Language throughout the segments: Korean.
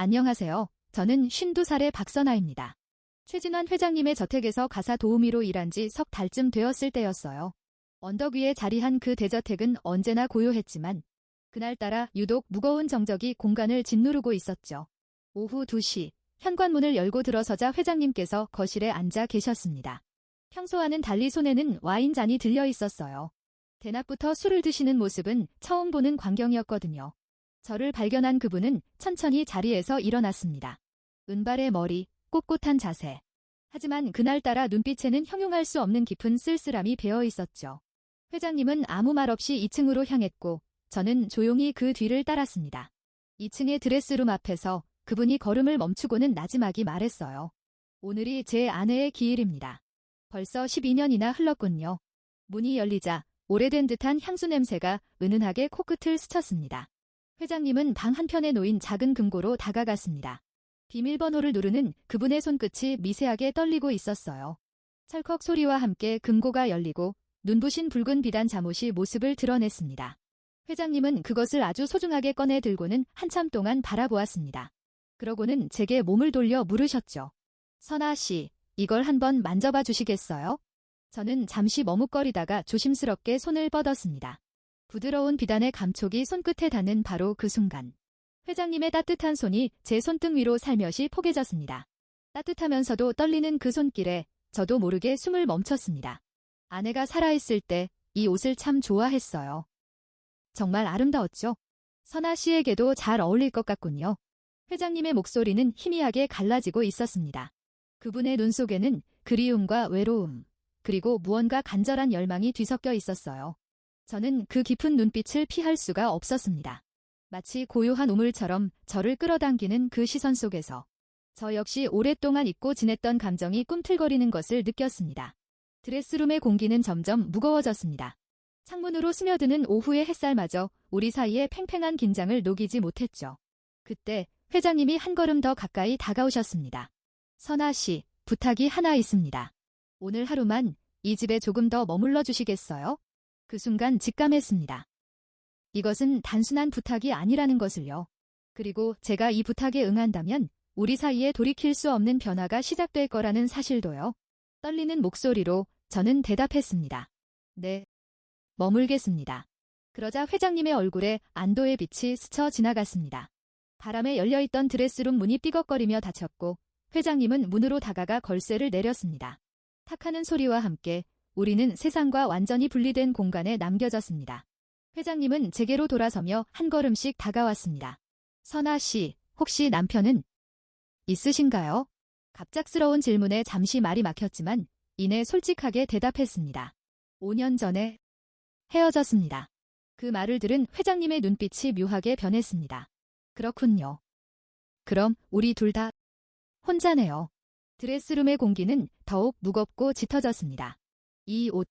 안녕하세요. 저는 52살의 박선아입니다. 최진환 회장님의 저택에서 가사 도우미로 일한 지 석 달쯤 되었을 때였어요. 언덕 위에 자리한 그 대저택은 언제나 고요했지만 그날따라 유독 무거운 정적이 공간을 짓누르고 있었죠. 오후 2시 현관문을 열고 들어서자 회장님께서 거실에 앉아 계셨습니다. 평소와는 달리 손에는 와인잔이 들려 있었어요. 대낮부터 술을 드시는 모습은 처음 보는 광경이었거든요. 저를 발견한 그분은 천천히 자리에서 일어났습니다. 은발의 머리, 꼿꼿한 자세. 하지만 그날따라 눈빛에는 형용할 수 없는 깊은 쓸쓸함이 배어 있었죠. 회장님은 아무 말 없이 2층으로 향했고 저는 조용히 그 뒤를 따랐습니다. 2층의 드레스룸 앞에서 그분이 걸음을 멈추고는 나지막이 말했어요. 오늘이 제 아내의 기일입니다. 벌써 12년이나 흘렀군요. 문이 열리자 오래된 듯한 향수 냄새가 은은하게 코끝을 스쳤습니다. 회장님은 방 한편에 놓인 작은 금고로 다가갔습니다. 비밀번호를 누르는 그분의 손끝이 미세하게 떨리고 있었어요. 철컥 소리와 함께 금고가 열리고 눈부신 붉은 비단 잠옷이 모습을 드러냈습니다. 회장님은 그것을 아주 소중하게 꺼내 들고는 한참 동안 바라보았습니다. 그러고는 제게 몸을 돌려 물으셨죠. 선아 씨, 이걸 한번 만져봐 주시겠어요? 저는 잠시 머뭇거리다가 조심스럽게 손을 뻗었습니다. 부드러운 비단의 감촉이 손끝에 닿는 바로 그 순간. 회장님의 따뜻한 손이 제 손등 위로 살며시 포개졌습니다. 따뜻하면서도 떨리는 그 손길에 저도 모르게 숨을 멈췄습니다. 아내가 살아있을 때 이 옷을 참 좋아했어요. 정말 아름다웠죠? 선아 씨에게도 잘 어울릴 것 같군요. 회장님의 목소리는 희미하게 갈라지고 있었습니다. 그분의 눈 속에는 그리움과 외로움, 그리고 무언가 간절한 열망이 뒤섞여 있었어요. 저는 그 깊은 눈빛을 피할 수가 없었습니다. 마치 고요한 우물처럼 저를 끌어당기는 그 시선 속에서 저 역시 오랫동안 잊고 지냈던 감정이 꿈틀거리는 것을 느꼈습니다. 드레스룸의 공기는 점점 무거워졌습니다. 창문으로 스며드는 오후의 햇살마저 우리 사이의 팽팽한 긴장을 녹이지 못했죠. 그때 회장님이 한 걸음 더 가까이 다가오셨습니다. 선아 씨, 부탁이 하나 있습니다. 오늘 하루만 이 집에 조금 더 머물러 주시겠어요? 그 순간 직감했습니다. 이것은 단순한 부탁이 아니라는 것을요. 그리고 제가 이 부탁에 응한다면 우리 사이에 돌이킬 수 없는 변화가 시작될 거라는 사실도요. 떨리는 목소리로 저는 대답했습니다. 네. 머물겠습니다. 그러자 회장님의 얼굴에 안도의 빛이 스쳐 지나갔습니다. 바람에 열려있던 드레스룸 문이 삐걱거리며 닫혔고 회장님은 문으로 다가가 걸쇠를 내렸습니다. 탁하는 소리와 함께 우리는 세상과 완전히 분리된 공간에 남겨졌습니다. 회장님은 제게로 돌아서며 한 걸음씩 다가왔습니다. 선아 씨, 혹시 남편은 있으신가요? 갑작스러운 질문에 잠시 말이 막혔지만 이내 솔직하게 대답했습니다. 5년 전에 헤어졌습니다. 그 말을 들은 회장님의 눈빛이 묘하게 변했습니다. 그렇군요. 그럼 우리 둘 다 혼자네요. 드레스룸의 공기는 더욱 무겁고 짙어졌습니다. 이 옷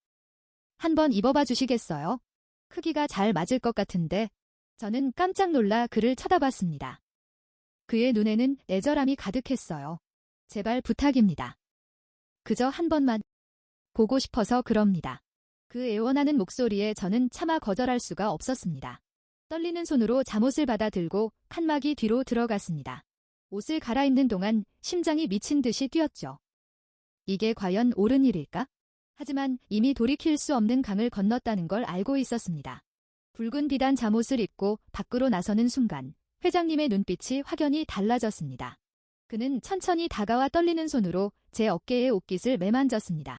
한번 입어봐 주시겠어요? 크기가 잘 맞을 것 같은데 저는 깜짝 놀라 그를 쳐다봤습니다. 그의 눈에는 애절함이 가득했어요. 제발 부탁입니다. 그저 한 번만 보고 싶어서 그럽니다. 그 애원하는 목소리에 저는 차마 거절할 수가 없었습니다. 떨리는 손으로 잠옷을 받아 들고 칸막이 뒤로 들어갔습니다. 옷을 갈아입는 동안 심장이 미친 듯이 뛰었죠. 이게 과연 옳은 일일까? 하지만 이미 돌이킬 수 없는 강을 건넜다는 걸 알고 있었습니다. 붉은 비단 잠옷을 입고 밖으로 나서는 순간 회장님의 눈빛이 확연히 달라졌습니다. 그는 천천히 다가와 떨리는 손으로 제 어깨의 옷깃을 매만졌습니다.